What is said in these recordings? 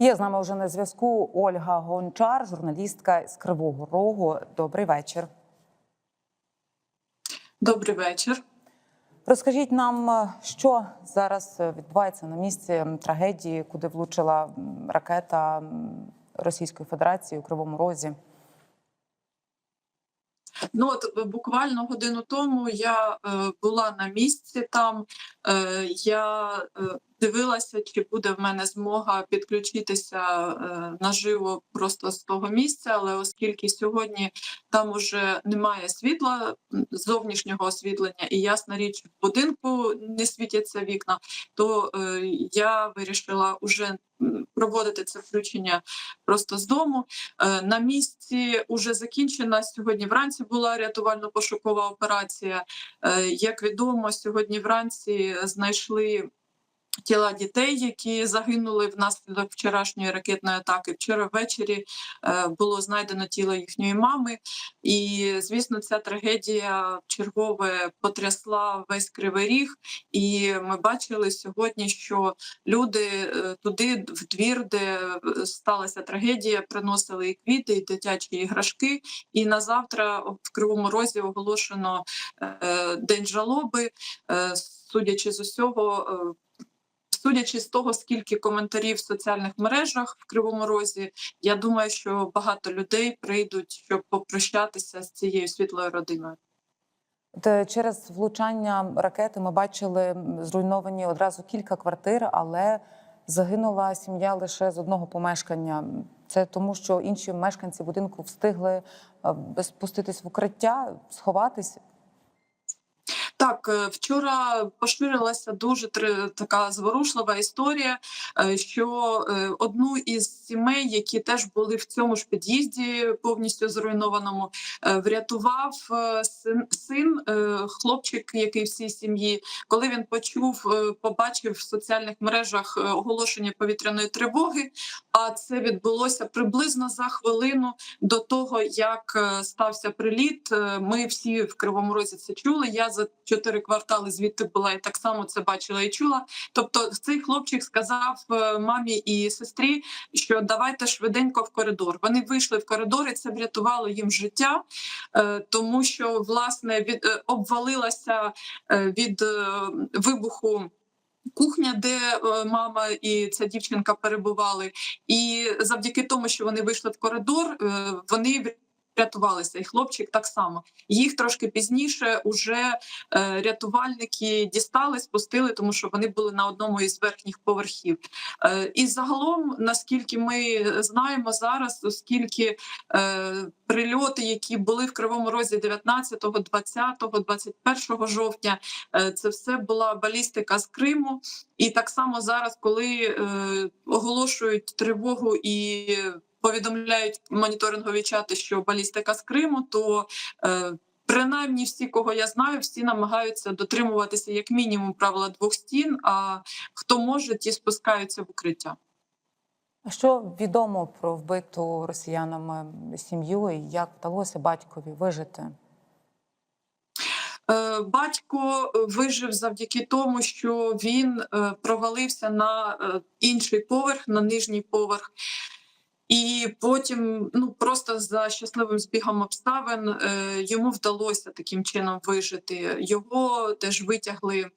Є з нами вже на зв'язку Ольга Гончар, журналістка з Кривого Рогу. Добрий вечір. Добрий вечір. Розкажіть нам, е, що зараз е, відбувається на місці трагедії, куди влучила ракета Російської Федерації у Кривому Розі. Ну от е, буквально годину тому я е, була на місці там. Е, я е, дивилася, чи буде в мене змога підключитися е, наживо просто з того місця. Але оскільки сьогодні там уже немає світла, зовнішнього освітлення, і ясна річ, в будинку не світяться вікна, то е, я вирішила уже проводити це включення просто з дому. Е, На місці вже закінчена. Сьогодні вранці була рятувально-пошукова операція. Як відомо, сьогодні вранці знайшли. Тіла дітей, які загинули внаслідок вчорашньої ракетної атаки. Вчора ввечері е, було знайдено тіло їхньої мами, і звісно, ця трагедія чергове потрясла весь кривий ріг. І ми бачили сьогодні, що люди е, туди, в двір, де е, сталася трагедія, приносили і квіти, і дитячі іграшки. І на завтра в Кривому Розі оголошено день жалоби. Судячи з усього, судячи з того, скільки коментарів в соціальних мережах в Кривому Розі, я думаю, що багато людей прийдуть, щоб попрощатися з цією світлою родиною. Е, Через влучання ракети ми бачили зруйновані одразу кілька квартир, але загинула сім'я лише з одного помешкання. Це тому, що інші мешканці будинку встигли е, спуститись в укриття, сховатись. Так, е, вчора поширилася дуже така зворушлива історія, е, що е, одну із сімей, які теж були в цьому ж під'їзді, повністю зруйнованому, врятував син, син хлопчик, який в цій сім'ї, коли він почув, побачив в соціальних мережах оголошення повітряної тривоги. А це відбулося приблизно за хвилину до того, як стався приліт. Ми всі в Кривому Розі це чули. Я за чотири квартали звідти була і так само це бачила і чула. Тобто, цей хлопчик сказав е, мамі і сестрі, що давайте швиденько в коридор. Вони вийшли в коридор, і це врятувало їм життя, е, тому що власне від е, обвалилася від вибуху. Кухня, де мама і ця дівчинка перебували, і завдяки тому, що вони вийшли в коридор, вони врятувалися. І хлопчик так само. Їх трошки пізніше уже е, рятувальники дістали, спустили, тому що вони були на одному із верхніх поверхів. Е, і загалом, наскільки ми знаємо зараз, оскільки е, прильоти, які були в Кривому Розі 19, 20, 21 жовтня, е, це все була балістика з Криму. І так само зараз, коли е, оголошують тривогу і повідомляють моніторингові чати, що балістика з Криму, то е, принаймні всі, кого я знаю, всі намагаються дотримуватися як мінімум правила двох стін. А хто може, ті спускаються в укриття. А Що відомо про вбиту росіянами сім'ю і як вдалося батькові вижити? Е, Батько вижив завдяки тому, що він е, провалився на е, інший поверх, на нижній поверх. І потім, ну просто за щасливим збігом обставин, е, йому вдалося таким чином вижити. Його теж витягли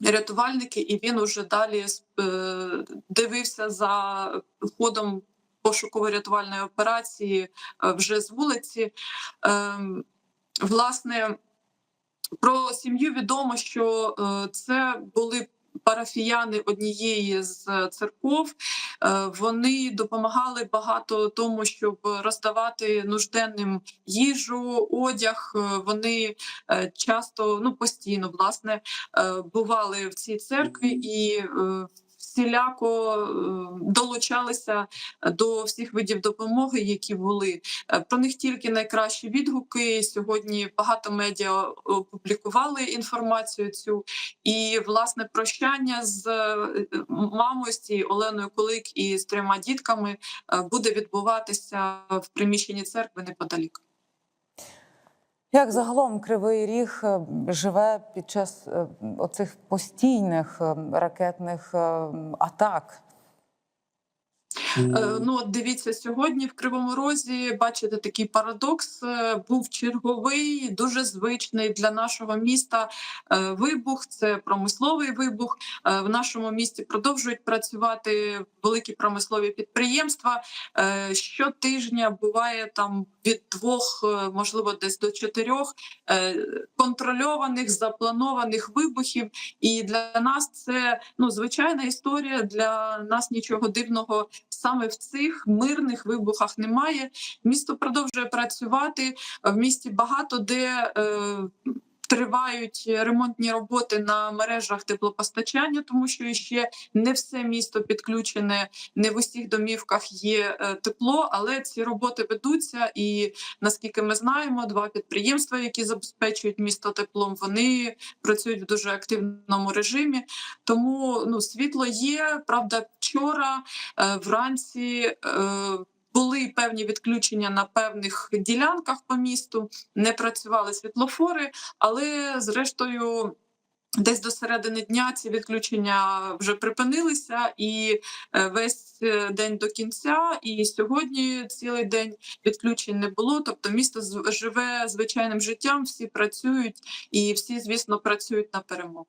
рятувальники, і він уже далі е, дивився за ходом пошуково-рятувальної операції е, вже з вулиці. Ем, Власне, про сім'ю відомо, що це були парафіяни однієї з церков. Е, Вони допомагали багато тому, щоб роздавати нужденним їжу, одяг. Е, Вони е, часто, ну постійно, власне, бували в цій церкві і. Всіляко е, долучалися до всіх видів допомоги, які були Е, Про них тільки найкращі відгуки. Сьогодні багато медіа опублікували інформацію цю. І власне прощання з е, мамою з цією Оленою Кулик і з трьома дітками буде відбуватися в приміщенні церкви неподалік. Як загалом Кривий Ріг е, живе під час е, оцих постійних е, ракетних атак? Е, Ну, от дивіться, сьогодні в Кривому Розі бачите такий парадокс. е, Був черговий, дуже звичний для нашого міста е, вибух. Це промисловий вибух. В нашому місті продовжують працювати великі промислові підприємства. Щотижня буває там від двох, можливо, десь до чотирьох контрольованих запланованих вибухів. І для нас це ну звичайна історія. Для нас нічого дивного саме в цих мирних вибухах немає. Місто продовжує працювати. В місті багато де. Е, Тривають ремонтні роботи на мережах теплопостачання, тому що ще не все місто підключене, не в усіх домівках є е, тепло, але ці роботи ведуться. І наскільки ми знаємо, два підприємства, які забезпечують місто теплом, вони працюють в дуже активному режимі. Тому ну світло є. Правда, вчора е, вранці. Е, були певні відключення на певних ділянках по місту, не працювали світлофори, але зрештою. Десь до середини дня ці відключення вже припинилися, і е, весь день до кінця, і сьогодні цілий день відключень не було. Тобто місто живе звичайним життям, всі працюють і всі, звісно, працюють на перемогу.